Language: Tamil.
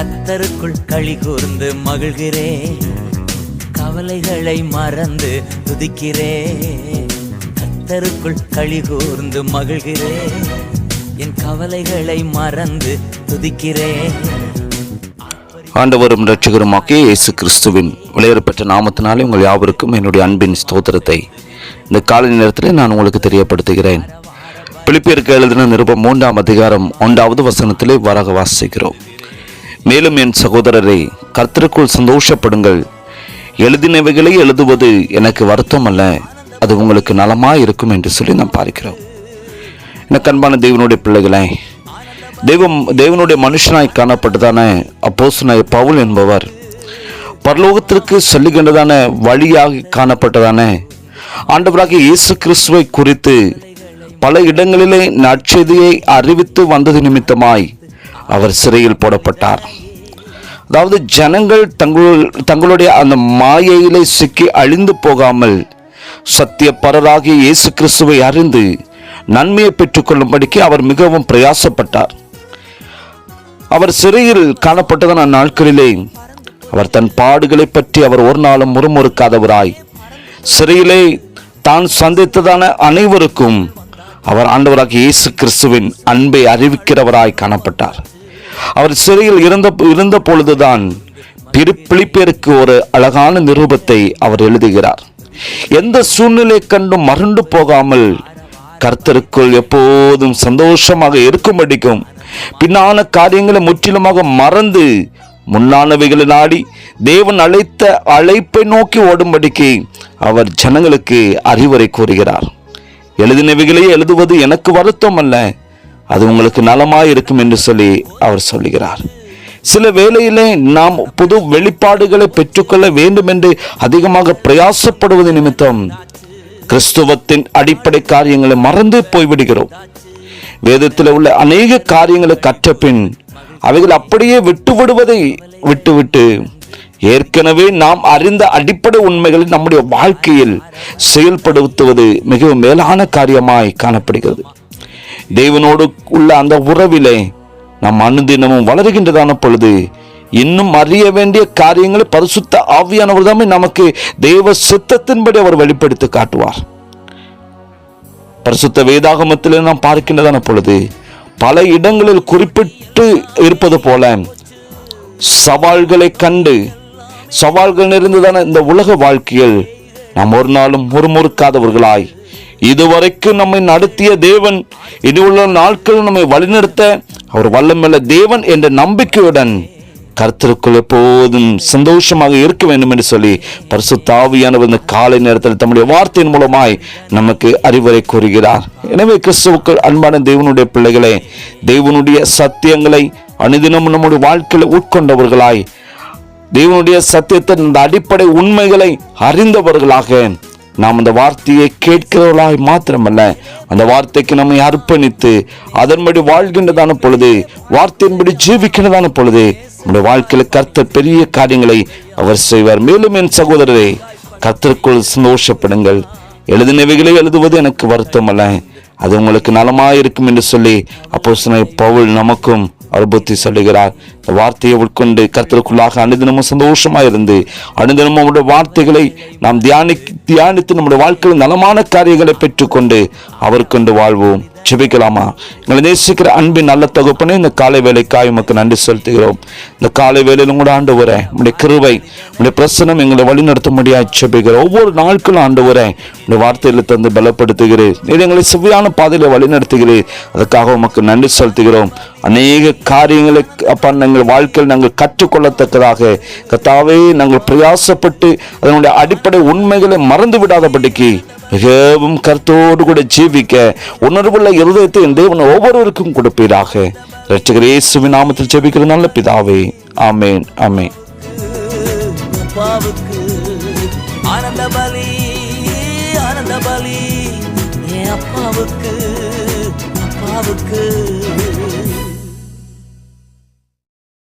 கத்தருக்குள் களி கூர்ந்து மகிழ்கிறேன். கவலைகளை மறந்து துதிக்கிறேன். கத்தருக்குள் களி கூர்ந்து மகிழ்கிறேன். என் கவலைகளை மறந்து துதிக்கிறேன். ஆண்டவரும் இரட்சகருமாகிய இயேசு கிறிஸ்துவின் விளையாடப்பட்ட நாமத்தினாலே உங்கள் யாவருக்கும் என்னுடைய அன்பின் ஸ்தோத்திரத்தை. இந்த காலை நேரத்தில் நான் உங்களுக்கு தெரியப்படுத்துகிறேன். பிலிப்பியருக்கு எழுதின நிருபம் மூன்றாம் அதிகாரம் ஒன்றாவது வசனத்திலே வரக வாசிக்கிறோம். மேலும் என் சகோதரரை கர்த்தருக்குள் சந்தோஷப்படுங்கள். எழுதினவைகளை எழுதுவது எனக்கு வருத்தம் அல்ல அது உங்களுக்கு நலமாக இருக்கும் என்று சொல்லி நாம் பார்க்கிறோம். எனக்கு அன்பான தேவனுடைய பிள்ளைகளே தெய்வம் தேவனுடைய மனுஷனாய் காணப்பட்டதான அப்போசனாய் பவுல் என்பவர் பரலோகத்திற்கு சொல்லுகின்றதான வழியாக காணப்பட்டதான ஆண்டவராக இயேசு கிறிஸ்துவை குறித்து பல இடங்களிலே நற்செய்தியை அறிவித்து வந்தது நிமித்தமாய் அவர் சிறையில் போடப்பட்டார். அதாவது ஜனங்கள் தங்கள் தங்களுடைய அந்த மாயையிலே சிக்கி அழிந்து போகாமல் சத்திய பரராகிய இயேசு கிறிஸ்துவை அறிந்து நன்மையை பெற்றுக்கொள்ளும்படிக்கு அவர் மிகவும் பிரயாசப்பட்டார். அவர் சிறையில் காணப்பட்டதான நாட்களிலே அவர் தன் பாடுகளை பற்றி அவர் ஒரு நாளும் முறுமுறுக்காதவராய் சிறையிலே தான் சந்தித்ததான அனைவருக்கும் அவர் ஆண்டவராகிய இயேசு கிறிஸ்துவின் அன்பை அறிவிக்கிறவராய் காணப்பட்டார். அவர் சிறையில் இருந்த இருந்த பொழுதுதான் பிரி பிலிப்பியருக்கு ஒரு அழகான நிரூபத்தை அவர் எழுதுகிறார். எந்த சூழ்நிலை கண்டும் மறண்டு போகாமல் கர்த்தருக்குள் எப்போதும் சந்தோஷமாக இருக்கும்படிக்கும் பின்னான காரியங்களை முற்றிலுமாக மறந்து முன்னானவைகளை நாடி தேவன் அழைத்த அழைப்பை நோக்கி ஓடும்படிக்கு அவர் ஜனங்களுக்கு அறிவுரை கூறுகிறார். எழுதினவைகளே எழுதுவது எனக்கு வருத்தம் அல்ல அது உங்களுக்கு நலமாய் இருக்கும் என்று சொல்லி அவர் சொல்லுகிறார். சில வேளையிலே நாம் புது வெளிப்பாடுகளை பெற்றுக்கொள்ள வேண்டும் என்று அதிகமாக பிரயாசப்படுவது நிமித்தம் கிறிஸ்துவத்தின் அடிப்படை காரியங்களை மறந்து போய்விடுகிறோம். வேதத்தில் உள்ள அநேக காரியங்களை கற்ற பின் அவைகள் அப்படியே விட்டுவிடுவதை விட்டுவிட்டு ஏற்கனவே நாம் அறிந்த அடிப்படை உண்மைகளை நம்முடைய வாழ்க்கையில் செயல்படுத்துவது மிகவும் மேலான காரியமாய் காணப்படுகிறது. தேவனோடு உள்ள அந்த உறவிலே நாம் அனுதினமும் வளருகின்றதான பொழுது இன்னும் அறிய வேண்டிய காரியங்களை பரிசுத்த ஆவியானவர் தாமே நமக்கு தெய்வ சித்தத்தின்படி அவர் வெளிப்படுத்தி காட்டுவார். பரிசுத்த வேதாகமத்தில் நாம் பார்க்கின்றதான பொழுது பல இடங்களில் குறிப்பிட்டு இருப்பது போல சவால்களை கண்டு சவால்கள் நிறைந்ததான இந்த உலக வாழ்க்கையில் நாம் ஒரு நாளும் முறுமுறுக்காதவர்களாய் இதுவரைக்கும் நம்மை நடத்திய தேவன் இனி உள்ள நாட்கள் நம்மை வழிநடத்த அவர் வல்லமல்ல தேவன் என்ற நம்பிக்கையுடன் கருத்திற்குள் எப்போதும் சந்தோஷமாக இருக்க வேண்டும் என்று சொல்லி பரிசுத்தாவியானவர் இந்த காலை நேரத்தில் தம்முடைய வார்த்தையின் மூலமாய் நமக்கு அறிவுரை கூறுகிறார். எனவே கிறிஸ்துவுக்குள் அன்பான தேவனுடைய பிள்ளைகளே தேவனுடைய சத்தியங்களை அனுதினம் நம்முடைய வாழ்க்கையில் உட்கொண்டவர்களாய் தேவனுடைய சத்தியத்தின் இந்த அடிப்படை உண்மைகளை அறிந்தவர்களாக நாம் அந்த வார்த்தையை கேட்கிறவர்களாய் மாத்திரமல்ல அந்த வார்த்தைக்கு நம்மை அர்ப்பணித்து அதன்படி வாழ்கின்றதான பொழுது வார்த்தையின்படி ஜீவிக்கின்றதான பொழுது நம்முடைய வாழ்க்கையில் கர்த்தர் பெரிய காரியங்களை அவர் செய்வார். மேலும் என் சகோதரரே கர்த்தருக்குள் சந்தோஷப்படுங்கள். எழுதினவைகளை எழுதுவது எனக்கு வருத்தம் அல்ல அது உங்களுக்கு நலமாக இருக்கும் என்று சொல்லி அப்போ பவுல் நமக்கும் அவர் புத்தி சொல்லுகிறார். வார்த்தையை உட்கொண்டு கர்த்தருக்குள்ளாக அனுதினமும் சந்தோஷமாக இருந்து அனுதினமும் நம்முடைய வார்த்தைகளை நாம் தியானி தியானித்து நம்முடைய வாழ்க்கையில் நலமான காரியங்களை பெற்றுக்கொண்டு அவர் கொண்டு வாழ்வோம். ஜெபிக்கலாமா? எங்களை நேசிக்கிற அன்பின் நல்ல தொகுப்பனே இந்த காலை வேலைக்காய் உமக்கு நன்றி செலுத்துகிறோம். இந்த காலை வேலையிலும் கூட ஆண்டு வர உங்களுடைய கிருவை உங்களுடைய பிரசனம் எங்களை வழிநடத்த முடியாது ஜெபிக்கிறோம். ஒவ்வொரு நாட்களும் ஆண்டு வர உங்களுடைய வார்த்தையில தந்து பலப்படுத்துகிறேன் நீர் எங்களை செவ்வியான பாதையில் வழிநடத்துகிறேன் அதற்காக உமக்கு நன்றி செலுத்துகிறோம். அநேக காரியங்களை அப்பா எங்கள் வாழ்க்கையில் நாங்கள் கற்றுக்கொள்ளத்தக்கதாக. கத்தாவே நாங்கள் பிரயாசப்பட்டு அதனுடைய அடிப்படை உண்மைகளை மறந்து விடாதபடிக்கு மிகவும் கருத்தோடு கூட ஜீவிக்க உணர்வுள்ள இருதயத்தை என் தேவன் ஒவ்வொருவருக்கும் கொடுப்பீராக. ரட்சகர் இயேசுவின் நாமத்தில் ஜெபிக்கிற நல்ல பிதாவே. ஆமேன் ஆமேன். ஆனந்த பலி ஆனந்த பலி. என் அப்பாவுக்கு அப்பாவுக்கு.